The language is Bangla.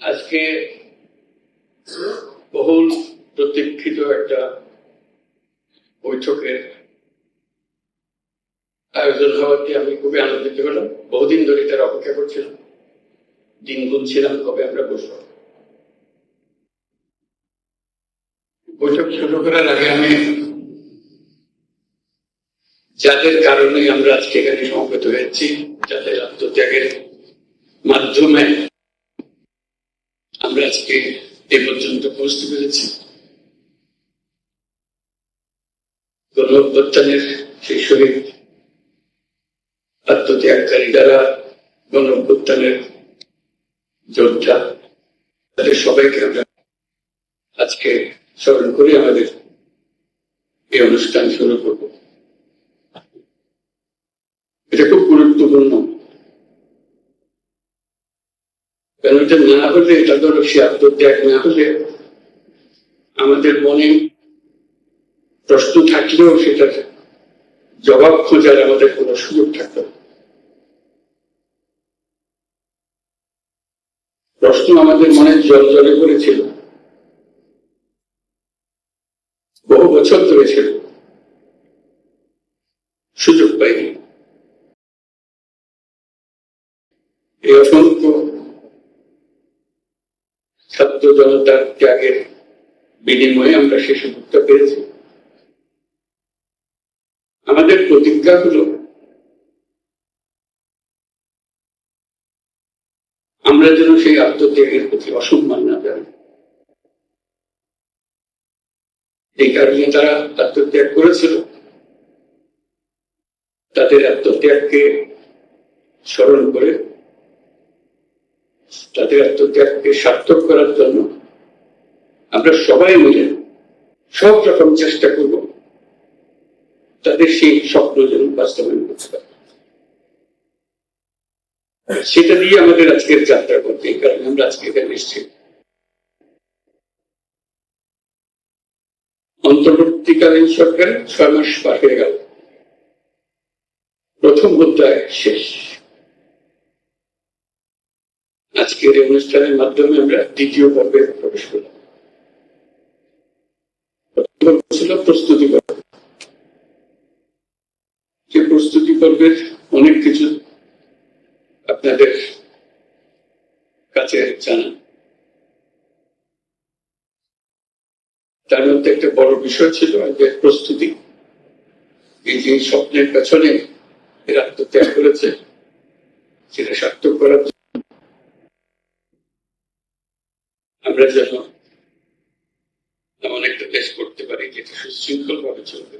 আজকে বহুল প্রতীক্ষিত একটা বৈঠকের আয়োজন হওয়াতে আমি খুবই আনন্দিত হলাম। বহুদিন ধরে তার অপেক্ষা করছিলাম। দিন গুনছিলাম, কবে আমরা বসবো? বৈঠক শুরু করার আগে আমি যাদের কারণে আমরা আজকে এখানে সমবেত হয়েছি। যাদের আত্মত্যাগের মাধ্যমে আমরা আজকে এ পর্যন্ত পৌঁছতে পেরেছি। গণ সেই শহীদ আত্মত্যাগকারী যারা গণ যোদ্ধা, তাদের সবাইকে আমরা আজকে স্মরণ করে। আমাদের এই অনুষ্ঠান শুরু করব। কারণ এটা না হলে এটা ধরো সে আত্মত্যাগ না হলে আমাদের মনে প্রশ্ন থাকলেও সেটার জবাব খোঁজার আমাদের কোনো সুযোগ থাকতো প্রশ্ন আমাদের মনে জল জলে করেছিল বহু বছর ধরে ছিল। সুযোগ পাইনি। এই অসংখ্য ছাত্র জনতার ত্যাগের বিনিময়ে আমরা সে সুযোগটা পেয়েছি। আমাদের প্রতিজ্ঞা হলো, আমরা যেন সেই আত্মত্যাগের প্রতি অসম্মান না জানাই এই কারণে তারা আত্মত্যাগ করেছিল। তাদের আত্মত্যাগকে স্মরণ করে তাদের আত্মত্যাগকে সার্থক করার জন্য আমরা সবাই মিলে সব রকম চেষ্টা করব তাদের সেই স্বপ্ন যেন বাস্তবায়ন করতে পারে। সেটা দিয়ে আমাদের আজকের যাত্রা করতে কারণ আমরা আজকে এখানে এসেছি। অন্তর্বর্তীকালীন সরকার ছয় মাস পার হয়ে গেল। প্রথম অধ্যায় শেষ। আজকের এই অনুষ্ঠানের মাধ্যমে আমরা দ্বিতীয় পর্বে প্রবেশ করলাম। ছিল প্রস্তুতি পর্ব। যে প্রস্তুতি পর্বের অনেক কিছু আপনাদের কাছে জানা তার মধ্যে একটা বড় বিষয় ছিল যে প্রস্তুতি। এই যে স্বপ্নের পেছনে এরা আত্মত্যাগ করেছে, সেটা সার্থক করার জন্য আমরা যেন এমন একটা দেশ করতে পারি যেটা সুশৃঙ্খল ভাবে চলবে।